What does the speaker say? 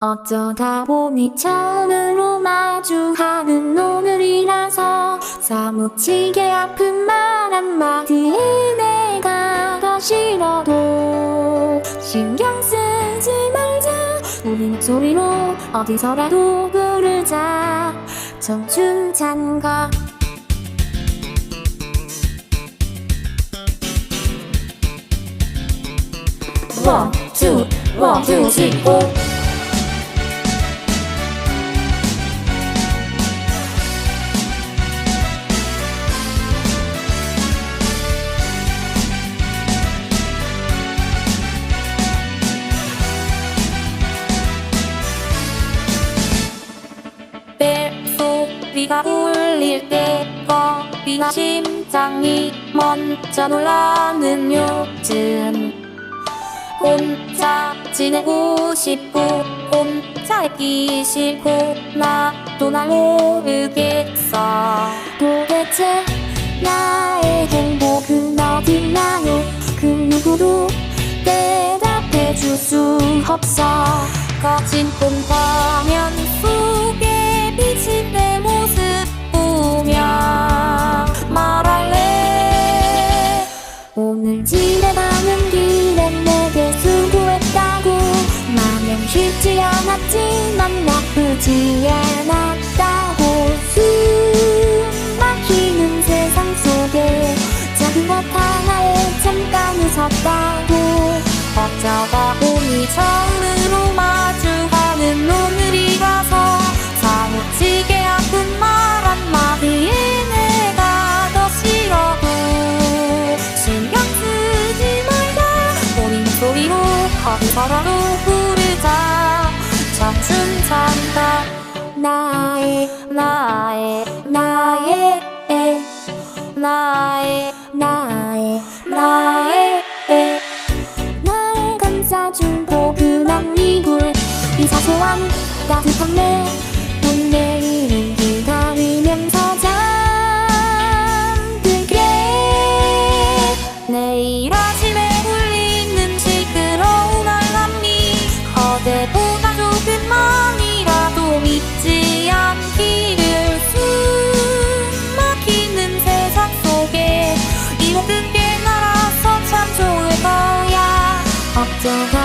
어쩌다 보니 처음으로 마주하는 오늘이라서 사무치게 아픈 말 한마디에 내가 더 싫어도 신경 쓰지 말자. 우리 목소리로 어디서라도 부르자. 청춘 찬가 원, 투, 원, 투, 쓰리, 포 벨소리가 울릴 때 겁이나 심장이 먼저 놀라는 요즘. 혼자 지내고 싶고 혼자 있기 싫고 나도 날 모르겠어. 도대체 나의 행복은 어딨나요? 그 누구도 대답해 줄 수 없어. 거친 꿈 화면 속 쉽지 않았지만 나쁘지 않았다고. 숨 막히는 세상 속에 작은 것 하나에 잠깐 웃었다고. 어쩌다 보니 처 나의 나의 나의 에. 날 감싸준 포근한 이불 이 사소한 따뜻한 내 속